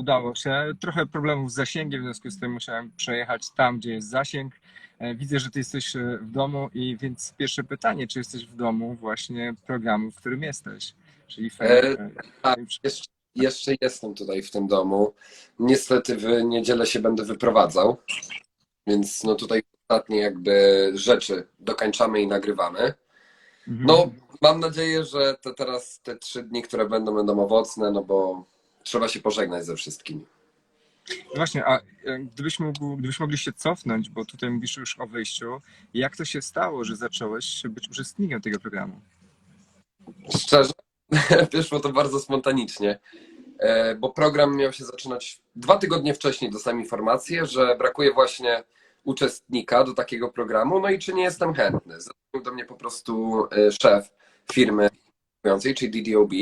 udało się. Trochę problemów z zasięgiem, w związku z tym musiałem przejechać tam, gdzie jest zasięg. E, Widzę, że ty jesteś e, w domu i więc pierwsze pytanie, czy jesteś w domu właśnie programu, w którym jesteś? Czyli E, fe- tak. Jeszcze, jeszcze jestem tutaj w tym domu. Niestety w niedzielę się będę wyprowadzał, więc no tutaj ostatnie jakby rzeczy dokańczamy i nagrywamy. Mhm. No, mam nadzieję, że te teraz te trzy dni, które będą, będą owocne, no bo trzeba się pożegnać ze wszystkimi. Właśnie, a e, gdybyś, mógł, gdybyś mogli się cofnąć, bo tutaj mówisz już o wyjściu, jak to się stało, że zacząłeś być uczestnikiem tego programu? Szczerze, wyszło to bardzo spontanicznie, e, bo program miał się zaczynać dwa tygodnie wcześniej. Dostałem informację, że brakuje właśnie uczestnika do takiego programu, no i czy nie jestem chętny. Zadzwonił do mnie po prostu e, szef firmy, czyli DDOB.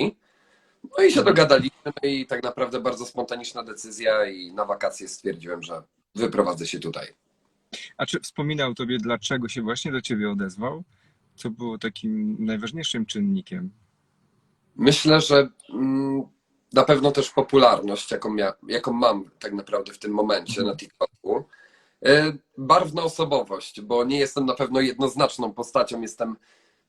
No i się dogadaliśmy, no i tak naprawdę bardzo spontaniczna decyzja i na wakacje stwierdziłem, że wyprowadzę się tutaj. A czy wspominał tobie, dlaczego się właśnie do ciebie odezwał? Co było takim najważniejszym czynnikiem? Myślę, że mm, na pewno też popularność, jaką, mia, jaką mam tak naprawdę w tym momencie na TikToku. E, Barwna osobowość, bo nie jestem na pewno jednoznaczną postacią. Jestem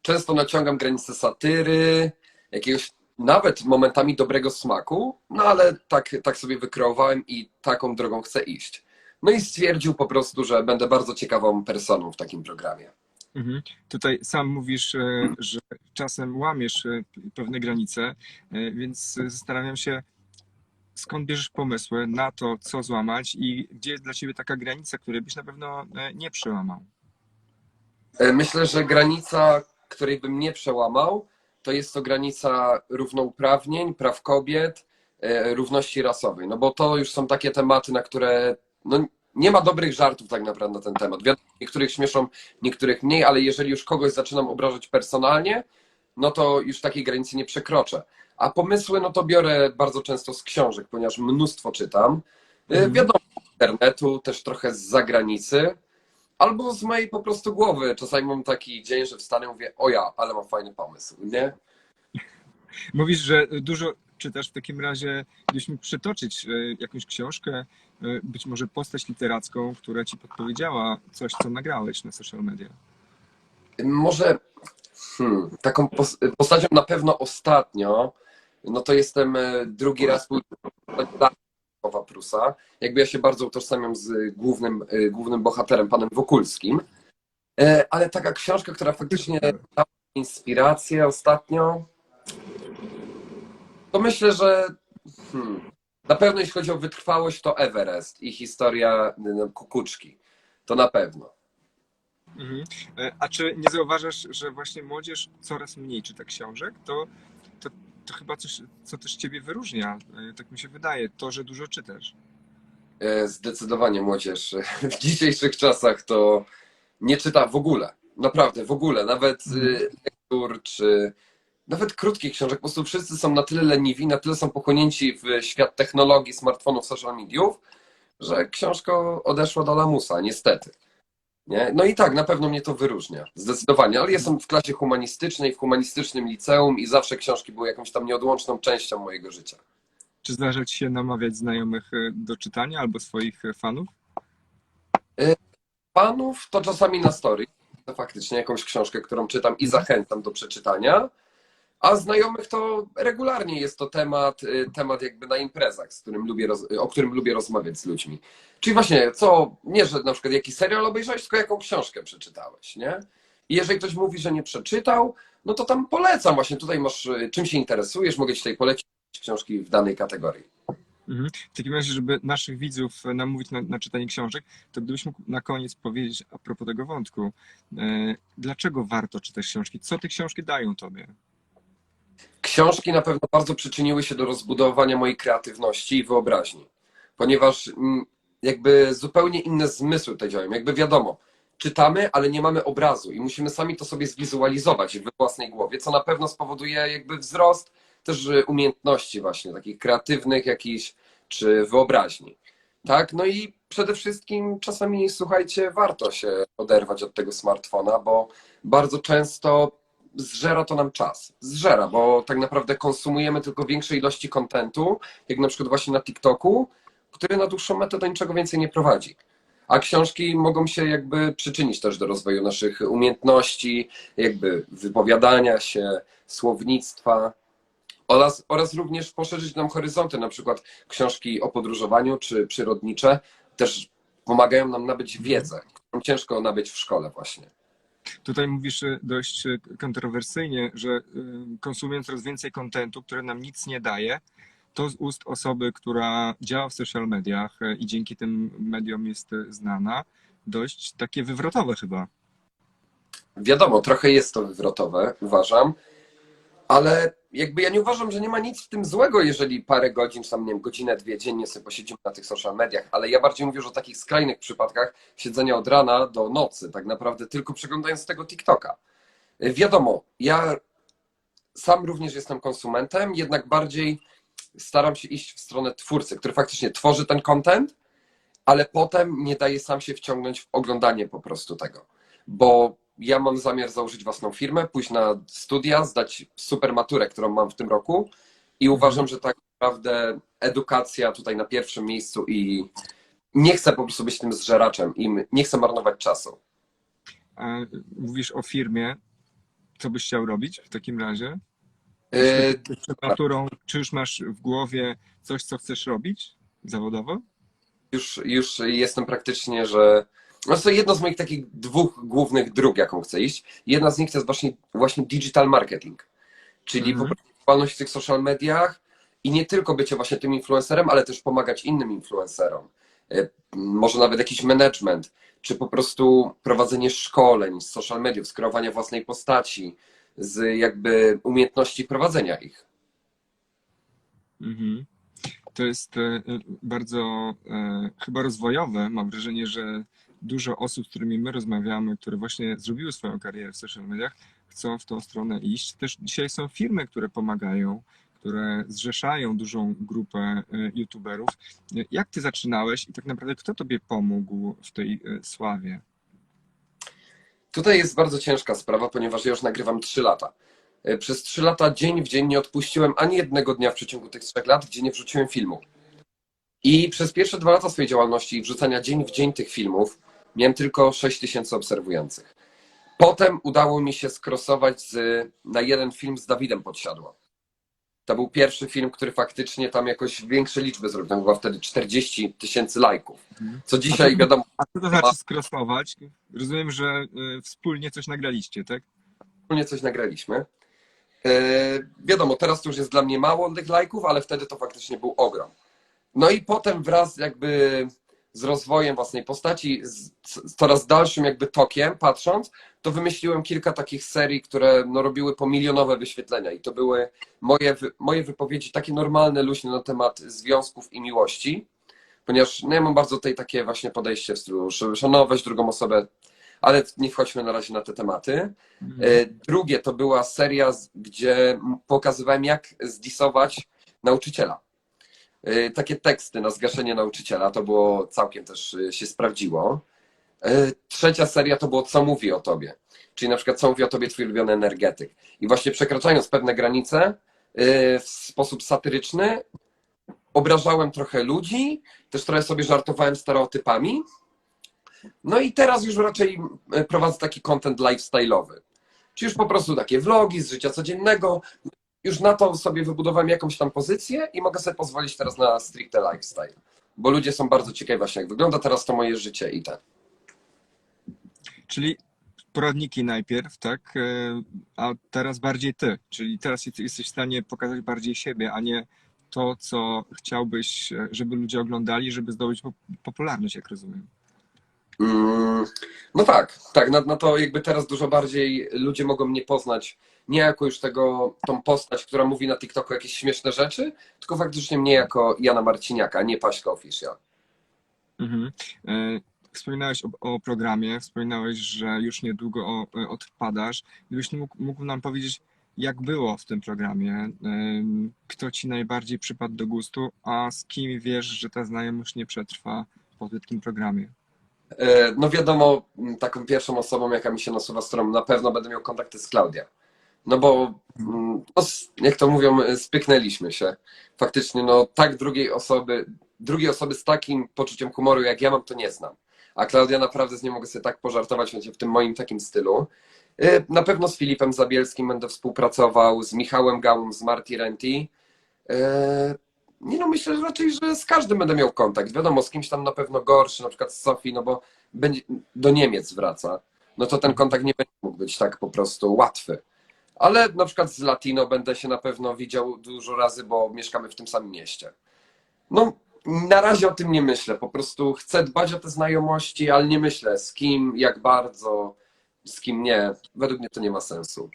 często naciągam granice satyry, jakiegoś nawet momentami dobrego smaku, no ale tak, tak sobie wykreowałem i taką drogą chcę iść. No i stwierdził po prostu, że będę bardzo ciekawą personą w takim programie. Mhm. Tutaj sam mówisz, e, że czasem łamiesz e, pewne granice, e, więc zastanawiam się, skąd bierzesz pomysły na to, co złamać i gdzie jest dla ciebie taka granica, której byś na pewno nie przełamał. Myślę, że granica, której bym nie przełamał, to jest to granica równouprawnień, praw kobiet, e, równości rasowej. No bo to już są takie tematy, na które no, nie ma dobrych żartów tak naprawdę na ten temat. Wiadomo, niektórych śmieszą, niektórych mniej, ale jeżeli już kogoś zaczynam obrażać personalnie, no to już takiej granicy nie przekroczę. A pomysły, no to biorę bardzo często z książek, ponieważ mnóstwo czytam. Mhm. Wiadomo, z internetu, też trochę z zagranicy. Albo z mojej po prostu głowy. Czasami mam taki dzień, że wstanę i mówię, o ja, ale mam fajny pomysł, nie? Mówisz, że dużo czytasz, w takim razie gdybyś mógł przytoczyć e, jakąś książkę, e, być może postać literacką, która ci podpowiedziała coś, co nagrałeś na social media. Może hmm, taką pos- postacią na pewno ostatnio, no to jestem e, drugi raz pół Sława Prusa. Jakby ja się bardzo utożsamiam z głównym, e, głównym bohaterem, panem Wokulskim. E, Ale taka książka, która faktycznie dała inspirację ostatnio, to myślę, że hmm, na pewno jeśli chodzi o wytrwałość, to Everest i historia no, kukuczki. To na pewno. Mhm. E, A czy nie zauważasz, że właśnie młodzież coraz mniej czyta książek? To, to, chyba coś, co też ciebie wyróżnia, e, tak mi się wydaje, to, że dużo czytasz. E, Zdecydowanie młodzież w dzisiejszych czasach to nie czyta w ogóle. Naprawdę, w ogóle. Nawet y, lektur czy nawet krótkich książek. Po prostu wszyscy są na tyle leniwi, na tyle są pochłonięci w świat technologii, smartfonów, social mediów, że książka odeszła do lamusa, niestety. Nie? No i tak, na pewno mnie to wyróżnia. Zdecydowanie. Ale jestem w klasie humanistycznej, w humanistycznym liceum i zawsze książki były jakąś tam nieodłączną częścią mojego życia. Czy zdarza ci się namawiać znajomych e, do czytania albo swoich e, fanów? panów to czasami na story. To faktycznie jakąś książkę, którą czytam i zachęcam do przeczytania. A znajomych to regularnie jest to temat, y, temat jakby na imprezach, z którym lubię roz, o którym lubię rozmawiać z ludźmi. Czyli właśnie, co, nie, że na przykład jaki serial obejrzałeś, tylko jaką książkę przeczytałeś, nie? I jeżeli ktoś mówi, że nie przeczytał, no to tam polecam właśnie, tutaj masz, y, czym się interesujesz, mogę ci tutaj polecić książki w danej kategorii. Mhm. W takim razie, żeby naszych widzów namówić na, na czytanie książek, to gdybyś mógł na koniec powiedzieć a propos tego wątku, e, dlaczego warto czytać książki? Co te książki dają tobie? Książki na pewno bardzo przyczyniły się do rozbudowania mojej kreatywności i wyobraźni, ponieważ mm, jakby zupełnie inne zmysły tutaj działają. Jakby wiadomo, czytamy, ale nie mamy obrazu i musimy sami to sobie zwizualizować we własnej głowie, co na pewno spowoduje jakby wzrost też umiejętności właśnie takich kreatywnych jakichś, czy wyobraźni. Tak, no i przede wszystkim czasami, słuchajcie, warto się oderwać od tego smartfona, bo bardzo często zżera to nam czas. Zżera, bo tak naprawdę konsumujemy tylko większe ilości kontentu, jak na przykład właśnie na TikToku, który na dłuższą metę do niczego więcej nie prowadzi. A książki mogą się jakby przyczynić też do rozwoju naszych umiejętności, jakby wypowiadania się, słownictwa oraz, oraz również poszerzyć nam horyzonty, na przykład książki o podróżowaniu czy przyrodnicze też pomagają nam nabyć wiedzę, którą ciężko nabyć w szkole właśnie. Tutaj mówisz e, dość e, kontrowersyjnie, że e, konsumując coraz więcej kontentu, który nam nic nie daje, to z ust osoby, która działa w social mediach i dzięki tym mediom jest znana, dość takie wywrotowe chyba. Wiadomo, trochę jest to wywrotowe, uważam, ale jakby ja nie uważam, że nie ma nic w tym złego, jeżeli parę godzin, czy tam nie wiem, godzinę, dwie dziennie sobie posiedzimy na tych social mediach, ale ja bardziej mówię już o takich skrajnych przypadkach siedzenia od rana do nocy, tak naprawdę tylko przeglądając tego TikToka. Wiadomo, ja sam również jestem konsumentem, jednak bardziej staram się iść w stronę twórcy, który faktycznie tworzy ten content, ale potem nie daje sam się wciągnąć w oglądanie po prostu tego. Bo ja mam zamiar założyć własną firmę, pójść na studia, zdać super maturę, którą mam w tym roku i uważam, że tak naprawdę edukacja tutaj na pierwszym miejscu i nie chcę po prostu być tym zżeraczem i nie chcę marnować czasu. A mówisz o firmie, co byś chciał robić w takim razie? Yy, Przed maturą, czy już masz w głowie coś, co chcesz robić zawodowo? już, już jestem praktycznie, że. No to jedno z moich takich dwóch głównych dróg, jaką chcę iść. Jedna z nich to jest właśnie, właśnie digital marketing, czyli Mhm. po prostu działalność w tych social mediach i nie tylko bycie właśnie tym influencerem, ale też pomagać innym influencerom. E, Może nawet jakiś management, czy po prostu prowadzenie szkoleń z social mediów, z kreowania własnej postaci, z jakby umiejętności prowadzenia ich. Mhm. To jest e, bardzo e, chyba rozwojowe. Mam wrażenie, że dużo osób, z którymi my rozmawiamy, które właśnie zrobiły swoją karierę w social mediach, chcą w tą stronę iść. Też dzisiaj są firmy, które pomagają, które zrzeszają dużą grupę e, youtuberów. Jak ty zaczynałeś i tak naprawdę kto tobie pomógł w tej e, sławie? Tutaj jest bardzo ciężka sprawa, ponieważ ja już nagrywam 3 lata. E, Przez 3 lata dzień w dzień nie odpuściłem ani jednego dnia w przeciągu tych 3 lat, gdzie nie wrzuciłem filmu. I przez pierwsze dwa lata swojej działalności i wrzucania dzień w dzień tych filmów miałem tylko 6 tysięcy obserwujących. Potem udało mi się skrosować z, na jeden film z Dawidem Podsiadło. To był pierwszy film, który faktycznie tam jakoś większe liczby zrobił. Tam chyba wtedy 40 tysięcy lajków. Co dzisiaj wiadomo, A co to znaczy skrosować? Rozumiem, że e, wspólnie coś nagraliście, tak? wspólnie coś nagraliśmy. E, wiadomo, teraz to już jest dla mnie mało tych lajków, ale wtedy to faktycznie był ogrom. No i potem wraz jakby z rozwojem własnej postaci, z, z coraz dalszym jakby tokiem patrząc, to wymyśliłem kilka takich serii, które no, robiły po milionowe wyświetlenia i to były moje, moje wypowiedzi takie normalne, luźne na temat związków i miłości, ponieważ no, ja mam bardzo tutaj takie właśnie podejście w stylu sz- szanować drugą osobę, ale nie wchodźmy na razie na te tematy. E, Drugie to była seria, gdzie pokazywałem, jak zdisować nauczyciela. E, Takie teksty na zgaszenie nauczyciela, to było całkiem też e, się sprawdziło. E, Trzecia seria to było Co mówi o tobie, czyli na przykład Co mówi o tobie twój ulubiony energetyk. I właśnie przekraczając pewne granice w sposób satyryczny, obrażałem trochę ludzi, też trochę sobie żartowałem stereotypami. No i teraz już raczej prowadzę taki content lifestyle'owy. Czy już po prostu takie vlogi z życia codziennego. Już na to sobie wybudowałem jakąś tam pozycję i mogę sobie pozwolić teraz na stricte lifestyle. Bo ludzie są bardzo ciekawi właśnie, jak wygląda teraz to moje życie i ten. Czyli poradniki najpierw, tak? E, A teraz bardziej ty. Czyli teraz jesteś w stanie pokazać bardziej siebie, a nie to, co chciałbyś, e, żeby ludzie oglądali, żeby zdobyć pop- popularność, jak rozumiem. Mm, no tak, tak, na, na to jakby teraz dużo bardziej ludzie mogą mnie poznać nie jako już tego, tą postać, która mówi na TikToku jakieś śmieszne rzeczy, tylko faktycznie mnie jako Jana Marciniaka, nie Paśka Official. Mhm. E, Wspominałeś o, o programie, wspominałeś, że już niedługo o, e, odpadasz. Gdybyś mógł, mógł nam powiedzieć, jak było w tym programie, Em, kto ci najbardziej przypadł do gustu, a z kim wiesz, że ta znajomość nie przetrwa po tym programie? E, No wiadomo, taką pierwszą osobą, jaka mi się nasuwa, z którą na pewno będę miał kontakty z Klaudia. No bo, mm, no, jak to mówią, y, spyknęliśmy się. Faktycznie, no tak drugiej osoby, drugiej osoby z takim poczuciem humoru, jak ja mam, to nie znam. A Klaudia naprawdę z nią mogę sobie tak pożartować, będzie w tym moim takim stylu. Y, Na pewno z Filipem Zabielskim będę współpracował, z Michałem Gałą, z Marty Renti. Y, Nie no, myślę że raczej, że z każdym będę miał kontakt. Wiadomo, z kimś tam na pewno gorszy, na przykład z Sofii, no bo do Niemiec wraca. No to ten kontakt nie będzie mógł być tak po prostu łatwy. Ale na przykład z Latino będę się na pewno widział dużo razy, bo mieszkamy w tym samym mieście. No, na razie o tym nie myślę. Po prostu chcę dbać o te znajomości, ale nie myślę z kim, jak bardzo, z kim nie. Według mnie to nie ma sensu.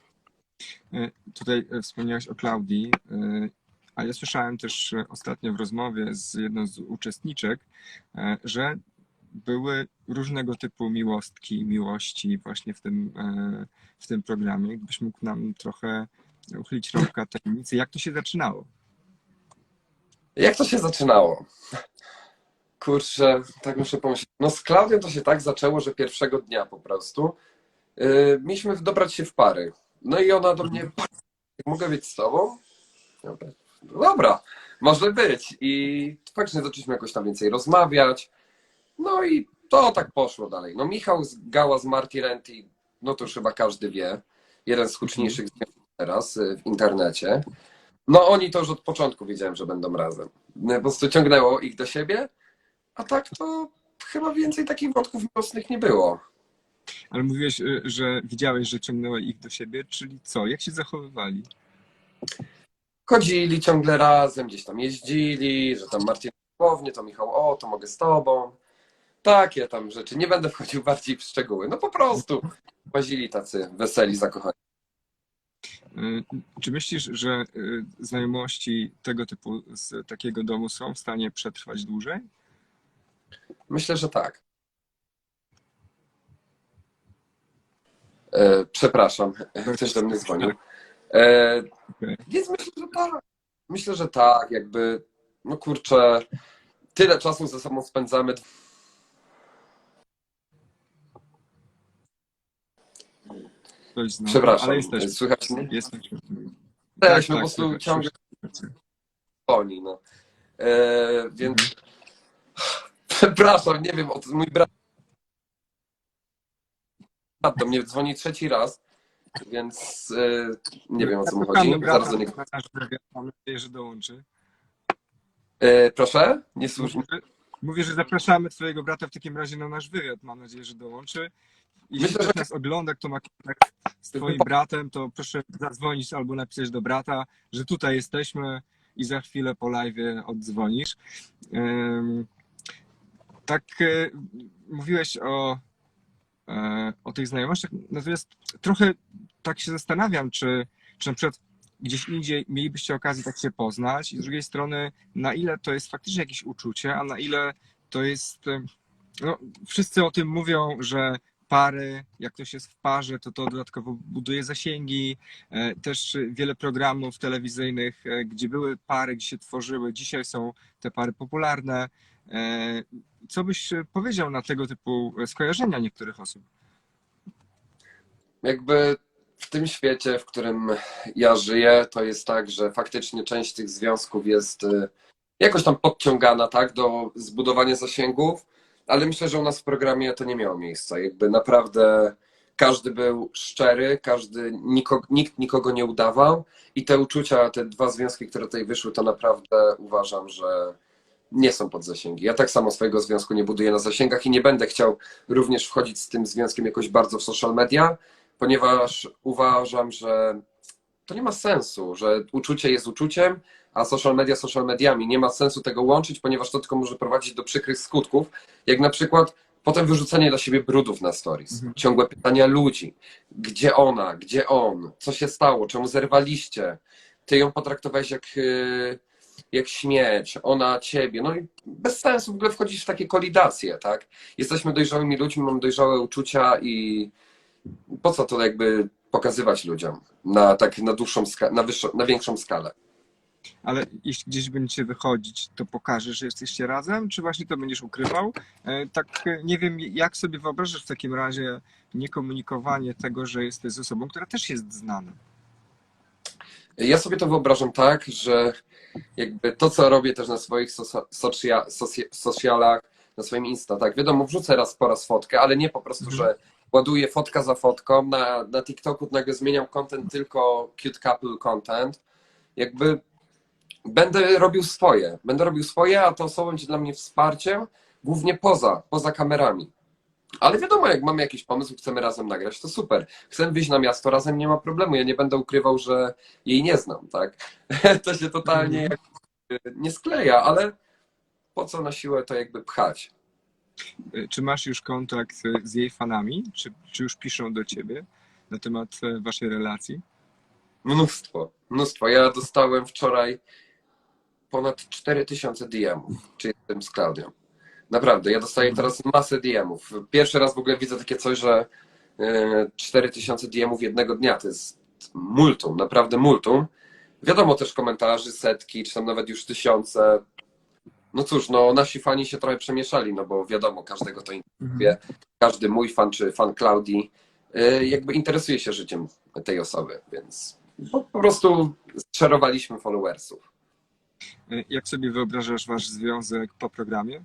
E, Tutaj e, wspomniałeś o Klaudii, e, a ja słyszałem też ostatnio w rozmowie z jedną z uczestniczek, że były różnego typu miłostki, miłości właśnie w tym, e, w tym programie. Gdybyś mógł nam trochę uchylić rąbka tajemnicy, jak to się zaczynało? Jak to się zaczynało? Kurczę, tak muszę pomyśleć. No z Klaudią to się tak zaczęło, że pierwszego dnia po prostu yy, mieliśmy dobrać się w pary. No i ona do mnie, mogę być z tobą? "No Dobra, może być. I faktycznie zaczęliśmy jakoś tam więcej rozmawiać. No i to tak poszło dalej. No Michał z Gała z Marty Renty, no to już chyba każdy wie. Jeden z huczniejszych związków teraz y, w internecie. No oni to już od początku wiedziałem, że będą razem. No, Po prostu ciągnęło ich do siebie, a tak to chyba więcej takich wątków miłosnych nie było. Ale mówiłeś, e, że widziałeś, że ciągnęło ich do siebie, czyli co? Jak się zachowywali? Chodzili ciągle razem, gdzieś tam jeździli, że tam Marcin Słownie, to Michał, o, to mogę z tobą. Takie tam rzeczy. Nie będę wchodził bardziej w szczegóły. No po prostu łazili tacy weseli, zakochani. E, Czy myślisz, że e, znajomości tego typu z takiego domu są w stanie przetrwać dłużej? Myślę, że tak. E, przepraszam, ktoś do mnie dzwonił. E, więc myślę, że tak. Myślę, że tak, jakby, no kurczę, tyle czasu ze sobą spędzamy. Ktoś zna, Przepraszam, ale jesteśmy. słychać mnie? jesteśmy. Jesteśmy po prostu słychać, ciągle dzwoni, no. E, więc przepraszam, nie wiem, mój brat do mnie dzwoni trzeci raz, więc e, nie wiem o co mu chodzi. Zaraz do niego. Mam nadzieję, że dołączy. E, proszę? Nie że- Mówię, że zapraszamy twojego brata w takim razie na nasz wywiad. Mam nadzieję, że dołączy. Jeśli Myślę, ktoś że- nas ogląda, kto ma kontakt z twoim bratem, to proszę zadzwonić albo napisać do brata, że tutaj jesteśmy i za chwilę po live oddzwonisz. Tak e, mówiłeś o, e, o tych znajomościach, natomiast trochę tak się zastanawiam, czy, czy na przykład gdzieś indziej mielibyście okazję tak się poznać i z drugiej strony na ile to jest faktycznie jakieś uczucie, a na ile to jest, no, wszyscy o tym mówią, że pary, jak ktoś jest w parze, to to dodatkowo buduje zasięgi. E, Też wiele programów telewizyjnych, e, gdzie były pary, gdzie się tworzyły, dzisiaj są te pary popularne. E, Co byś powiedział na tego typu skojarzenia niektórych osób? Jakby w tym świecie, w którym ja żyję, to jest tak, że faktycznie część tych związków jest jakoś tam podciągana, tak, do zbudowania zasięgów, ale myślę, że u nas w programie to nie miało miejsca. Jakby naprawdę każdy był szczery, każdy, nikogo, nikt nikogo nie udawał i te uczucia, te dwa związki, które tutaj wyszły, to naprawdę uważam, że nie są pod zasięgi. Ja tak samo swojego związku nie buduję na zasięgach i nie będę chciał również wchodzić z tym związkiem jakoś bardzo w social media, ponieważ uważam, że to nie ma sensu, że uczucie jest uczuciem, a social media social mediami. Nie ma sensu tego łączyć, ponieważ to tylko może prowadzić do przykrych skutków, jak na przykład potem wyrzucanie dla siebie brudów na stories, Mhm. ciągłe pytania ludzi, gdzie ona, gdzie on, co się stało, czemu zerwaliście, ty ją potraktowałeś jak, yy, jak śmieć, ona ciebie, no i bez sensu w ogóle wchodzić w takie kolidacje, tak? Jesteśmy dojrzałymi ludźmi, mamy dojrzałe uczucia i po co to jakby pokazywać ludziom na tak na dłuższą skalę, na, wyższą, na większą skalę. Ale jeśli gdzieś będziecie wychodzić, to pokażesz, że jesteście razem, czy właśnie to będziesz ukrywał? E, Tak e, nie wiem, jak sobie wyobrażasz w takim razie niekomunikowanie tego, że jesteś z osobą, która też jest znana. Ja sobie to wyobrażam tak, że jakby to, co robię też na swoich socia- socialach, na swoim Insta, tak, wiadomo, wrzucę raz po raz fotkę, ale nie po prostu, Mhm. że ładuję fotka za fotką, na, na TikToku nagle zmieniam content tylko cute couple content, jakby będę robił swoje, będę robił swoje, a to osoba będzie dla mnie wsparciem, głównie poza, poza kamerami. Ale wiadomo, jak mamy jakiś pomysł, chcemy razem nagrać, to super. Chcemy wyjść na miasto razem, nie ma problemu. Ja nie będę ukrywał, że jej nie znam, tak? To się totalnie Mhm. nie skleja, ale po co na siłę to jakby pchać? Czy masz już kontakt z jej fanami? Czy, czy już piszą do ciebie na temat y, waszej relacji? Mnóstwo, mnóstwo. Ja dostałem wczoraj ponad 4000 DM-ów, czy jestem z Klaudią. Naprawdę, ja dostaję teraz masę DM-ów. Pierwszy raz w ogóle widzę takie coś, że e, 4000 DM-ów jednego dnia to jest multum, naprawdę multum. Wiadomo też komentarzy, setki, czy tam nawet już tysiące. No cóż, no nasi fani się trochę przemieszali, no bo wiadomo, każdego to interesuje. Każdy mój fan czy fan Klaudii e, jakby interesuje się życiem tej osoby, więc po, po prostu zczarowaliśmy followersów. Y, Jak sobie wyobrażasz wasz związek po programie?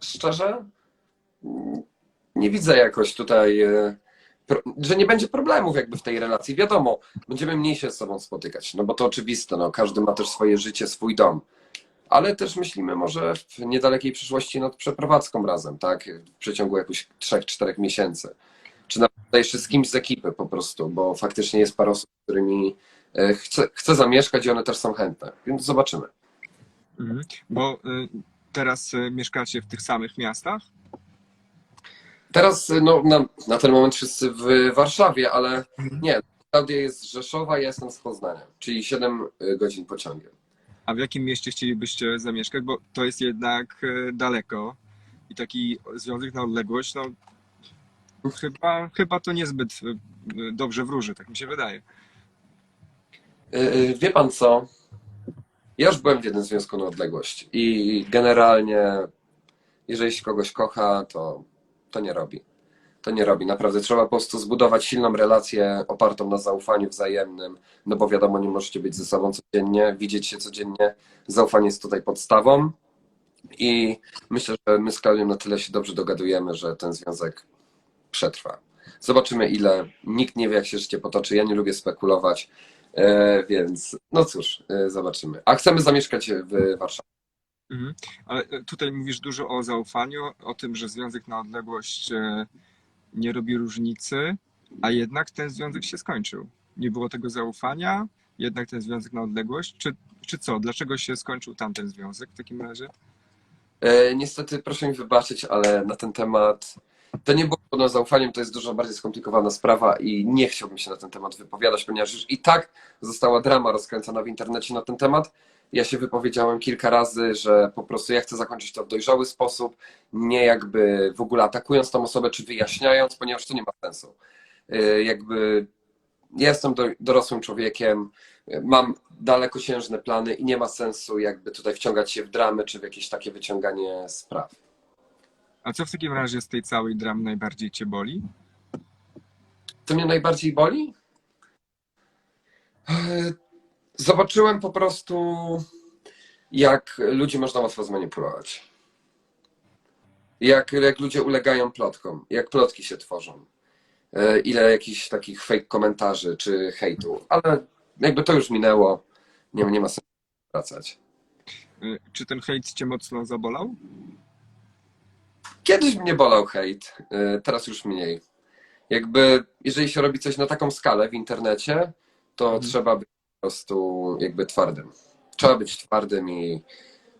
Szczerze, nie widzę jakoś tutaj, e, że nie będzie problemów jakby w tej relacji. Wiadomo, będziemy mniej się z sobą spotykać, no bo to oczywiste, no każdy ma też swoje życie, swój dom. Ale też myślimy może w niedalekiej przyszłości nad przeprowadzką razem, tak? W przeciągu jakichś 3-4 miesięcy. Czy nawet jeszcze z kimś z ekipy po prostu, bo faktycznie jest parę osób, z którymi e, chcę, chcę zamieszkać i one też są chętne. Więc zobaczymy. Mhm. Bo y, teraz y, mieszkacie w tych samych miastach? Teraz no, na, na ten moment wszyscy w Warszawie, ale Mhm. nie. Klaudia jest z Rzeszowa, ja jestem z Poznania, czyli 7 godzin pociągiem. A w jakim mieście chcielibyście zamieszkać? Bo to jest jednak y, daleko i taki związek na odległość, no chyba, chyba to niezbyt y, y, dobrze wróży, tak mi się wydaje. Yy, Wie pan co? Ja już byłem w jednym związku na odległość i generalnie, jeżeli się kogoś kocha, to, to nie robi. To nie robi. Naprawdę trzeba po prostu zbudować silną relację opartą na zaufaniu wzajemnym, no bo wiadomo, nie możecie być ze sobą codziennie, widzieć się codziennie. Zaufanie jest tutaj podstawą i myślę, że my z Klaudią na tyle się dobrze dogadujemy, że ten związek przetrwa. Zobaczymy ile. Nikt nie wie, jak się życie potoczy. Ja nie lubię spekulować, e, więc no cóż, e, zobaczymy. A chcemy zamieszkać w Warszawie. Mhm. Ale y, tutaj mówisz dużo o zaufaniu, o tym, że związek na odległość nie robi różnicy, a jednak ten związek się skończył. Nie było tego zaufania, jednak ten związek na odległość. Czy, czy co? Dlaczego się skończył tamten związek w takim razie? E, Niestety, proszę mi wybaczyć, ale na ten temat to nie było no, zaufaniem, to jest dużo bardziej skomplikowana sprawa i nie chciałbym się na ten temat wypowiadać, ponieważ już i tak została drama rozkręcona w internecie na ten temat. Ja się wypowiedziałem kilka razy, że po prostu ja chcę zakończyć to w dojrzały sposób, nie jakby w ogóle atakując tą osobę czy wyjaśniając, ponieważ to nie ma sensu. E, Jakby ja jestem do, dorosłym człowiekiem, mam dalekosiężne plany i nie ma sensu jakby tutaj wciągać się w dramy czy w jakieś takie wyciąganie spraw. A co w takim razie z tej całej dramy najbardziej cię boli? Co mnie najbardziej boli? Eee, Zobaczyłem po prostu, jak ludzi można łatwo zmanipulować. Jak, jak ludzie ulegają plotkom, jak plotki się tworzą. Eee, Ile jakichś takich fake komentarzy czy hejtu, ale jakby to już minęło, nie, nie ma sensu wracać. Y, Czy ten hejt cię mocno zabolał? Kiedyś mnie bolał hejt, y, teraz już mniej. Jakby, jeżeli się robi coś na taką skalę w internecie, to Mhm. trzeba być po prostu jakby twardym. Trzeba być twardym i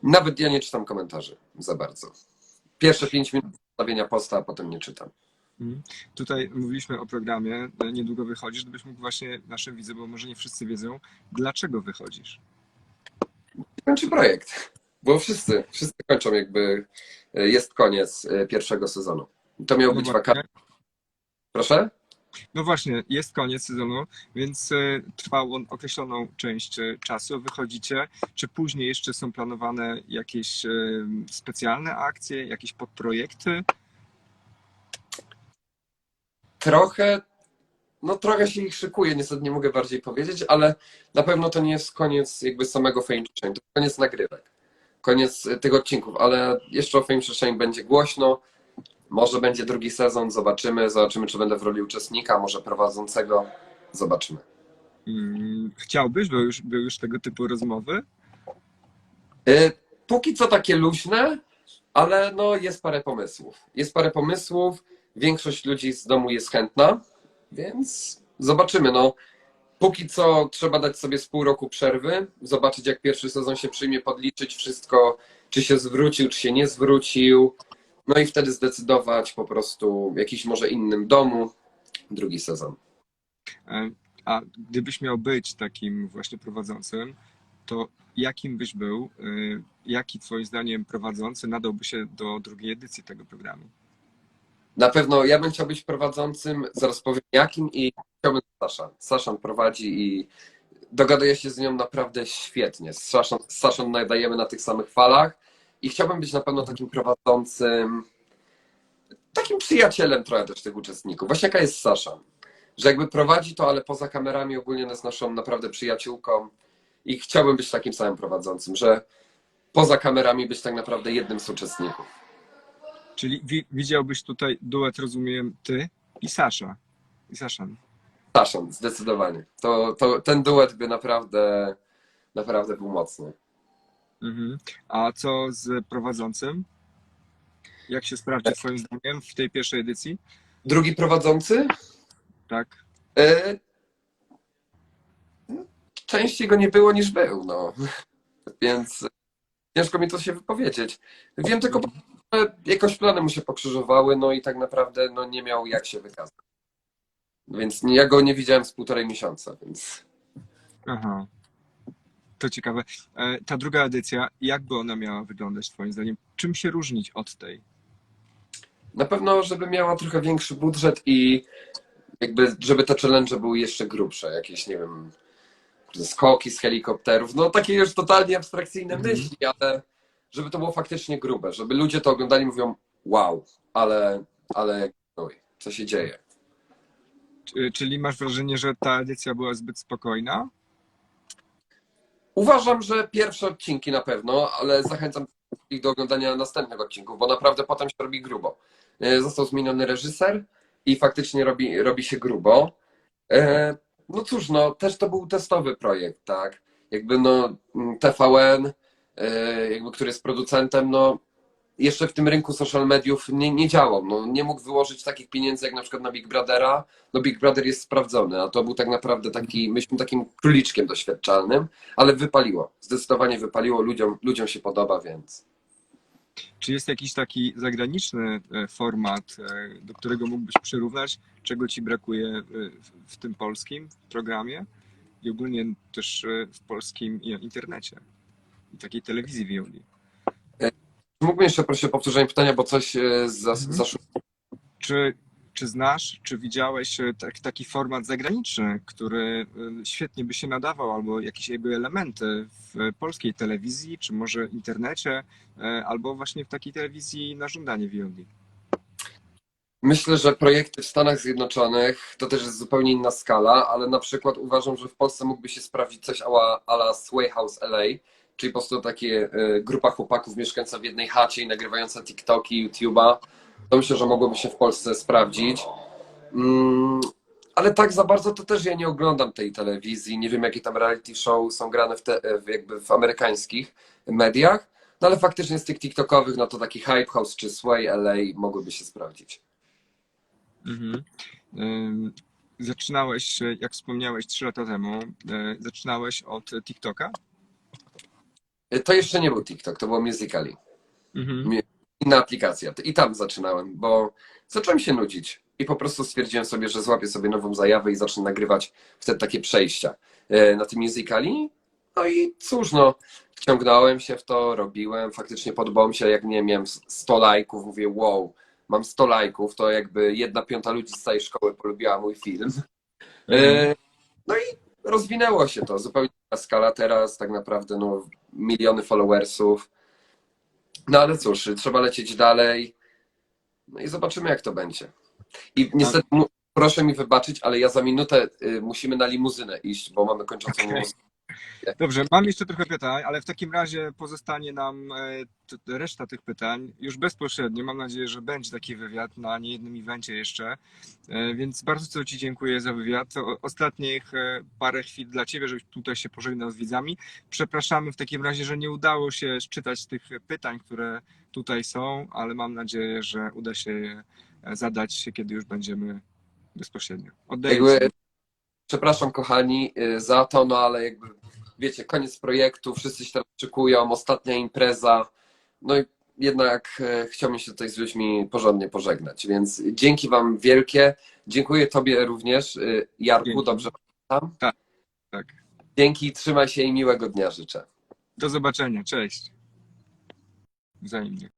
nawet ja nie czytam komentarzy za bardzo. Pierwsze pięć minut stawienia posta, a potem nie czytam. Mhm. Tutaj mówiliśmy o programie, y, niedługo wychodzisz, gdybyś mógł właśnie naszym widzom, bo może nie wszyscy wiedzą, dlaczego wychodzisz. Kończy projekt, bo wszyscy, wszyscy kończą jakby, jest koniec y, pierwszego sezonu. To miał No być wakacje. Proszę? No właśnie, jest koniec sezonu, więc y, trwał on określoną część czasu. Wychodzicie. Czy później jeszcze są planowane jakieś specjalne akcje, jakieś podprojekty? Trochę no trochę się ich szykuje, niestety nie mogę bardziej powiedzieć, ale na pewno to nie jest koniec jakby samego Fame to koniec nagrywek, koniec y, tych odcinków, ale jeszcze o Fame Shine będzie głośno, może będzie drugi sezon, zobaczymy, zobaczymy czy będę w roli uczestnika, może prowadzącego, zobaczymy. Mm, Chciałbyś, były już, były już tego typu rozmowy? Y, Póki co takie luźne, ale no jest parę pomysłów. Jest parę pomysłów, większość ludzi z domu jest chętna, więc zobaczymy. No, póki co trzeba dać sobie z pół roku przerwy, zobaczyć jak pierwszy sezon się przyjmie, podliczyć wszystko, czy się zwrócił, czy się nie zwrócił. No i wtedy zdecydować po prostu w jakimś może innym domu drugi sezon. E, A gdybyś miał być takim właśnie prowadzącym, to jakim byś był? e, Jaki twoim zdaniem prowadzący nadałby się do drugiej edycji tego programu? Na pewno ja bym chciał być prowadzącym, zaraz powiem jakim i chciałbym Sasza. Saszan prowadzi i dogaduję się z nią naprawdę świetnie. Z Saszą, z Saszą nadajemy na tych samych falach i chciałbym być na pewno takim prowadzącym, takim przyjacielem trochę też tych uczestników. Właśnie jaka jest Sasza, że jakby prowadzi to, ale poza kamerami ogólnie nas naszą naprawdę przyjaciółką i chciałbym być takim samym prowadzącym, że poza kamerami być tak naprawdę jednym z uczestników. Czyli wi- widziałbyś tutaj duet, rozumiem, ty i Sasza. I Saszan. Staszon, zdecydowanie. To, to, ten duet by naprawdę, naprawdę był mocny. Mhm. A co z prowadzącym? Jak się sprawdzi twoim zdaniem w tej pierwszej edycji? Drugi prowadzący? Tak. E, częściej go nie było niż był, no. Więc ciężko mi to się wypowiedzieć. Wiem tylko, jakoś plany mu się pokrzyżowały, no i tak naprawdę no, nie miał jak się wykazać. Więc ja go nie widziałem z półtorej miesiąca, więc Aha. To ciekawe. E, Ta druga edycja, jak by ona miała wyglądać twoim zdaniem? Czym się różnić od tej? Na pewno, żeby miała trochę większy budżet i jakby, żeby te challenge były jeszcze grubsze, jakieś, nie wiem, skoki z helikopterów, no takie już totalnie abstrakcyjne Mhm. myśli, ale żeby to było faktycznie grube, żeby ludzie to oglądali i mówią, wow, ale, ale co się dzieje. Czy- Czyli masz wrażenie, że ta edycja była zbyt spokojna? Uważam, że pierwsze odcinki na pewno, ale zachęcam ich do oglądania następnych odcinków, bo naprawdę potem się robi grubo. E, Został zmieniony reżyser i faktycznie robi, robi się grubo. E, No cóż, no też to był testowy projekt, tak? Jakby no mm, TVN, jakby, który jest producentem, no jeszcze w tym rynku social mediów nie, nie działał. No, nie mógł wyłożyć takich pieniędzy jak na przykład na Big Brothera. No Big Brother jest sprawdzony, a to był tak naprawdę taki, myśmy takim króliczkiem doświadczalnym, ale wypaliło. Zdecydowanie wypaliło, ludziom, ludziom się podoba, więc. Czy jest jakiś taki zagraniczny e, format, e, do którego mógłbyś przyrównać, czego ci brakuje e, w- tym polskim programie i ogólnie też e, w polskim internecie i takiej telewizji VOD? Mógłbym jeszcze prosić o powtórzenie pytania, bo coś e, Mhm. zaszło. Czy, czy znasz, czy widziałeś e, tak, taki format zagraniczny, który e, świetnie by się nadawał, albo jakieś jakby elementy w polskiej telewizji, czy może internecie, e, albo właśnie w takiej telewizji na żądanie VOD? Myślę, że projekty w Stanach Zjednoczonych to też jest zupełnie inna skala, ale na przykład uważam, że w Polsce mógłby się sprawdzić coś ala, ala Sway House LA, czyli po prostu takie e, grupa chłopaków mieszkająca w jednej chacie i nagrywająca TikToki, YouTube'a. To myślę, że mogłoby się w Polsce sprawdzić. Mm, ale tak za bardzo to też ja nie oglądam tej telewizji. Nie wiem, jakie tam reality show są grane w, te, w jakby w amerykańskich mediach. No ale faktycznie z tych TikTokowych, no to taki Hype House czy Sway LA mogłyby się sprawdzić. Mhm. Zaczynałeś, e, jak wspomniałeś, trzy lata temu, e, zaczynałeś od TikToka? To jeszcze nie był TikTok, to było Musical.ly. Mhm. Inna aplikacja. I tam zaczynałem, bo zacząłem się nudzić. I po prostu stwierdziłem sobie, że złapię sobie nową zajawę i zacznę nagrywać wtedy takie przejścia e, na tym Musical.ly. No i cóż, no, wciągnąłem się w to, robiłem. Faktycznie podobało mi się, jak nie miałem 100 lajków. Mówię, wow, mam 100 lajków, to jakby jedna piąta ludzi z całej szkoły polubiła mój film. E, No i rozwinęło się to, zupełnie skala teraz, tak naprawdę no, miliony followersów. No ale cóż, trzeba lecieć dalej. No i zobaczymy, jak to będzie. I niestety mu- proszę mi wybaczyć, ale ja za minutę y, musimy na limuzynę iść, bo mamy kończącą Okej. limuzynę. Dobrze, mam jeszcze trochę pytań, ale w takim razie pozostanie nam e, reszta tych pytań już bezpośrednio. Mam nadzieję, że będzie taki wywiad na niejednym evencie jeszcze. E, Więc bardzo Ci dziękuję za wywiad. Ostatnich e, parę chwil dla Ciebie, żebyś tutaj się pożegnał z widzami. Przepraszamy w takim razie, że nie udało się czytać tych pytań, które tutaj są, ale mam nadzieję, że uda się je zadać, kiedy już będziemy bezpośrednio. Oddaję przepraszam kochani za to, no ale jakby wiecie, koniec projektu, wszyscy się teraz szykują, ostatnia impreza, no i jednak e, chciałbym się tutaj z ludźmi porządnie pożegnać, więc dzięki wam wielkie, dziękuję tobie również, y, Jarku, Dzięki. dobrze tam? Tak. Dzięki, trzymaj się i miłego dnia życzę. Do zobaczenia. Cześć. Wzajemnie.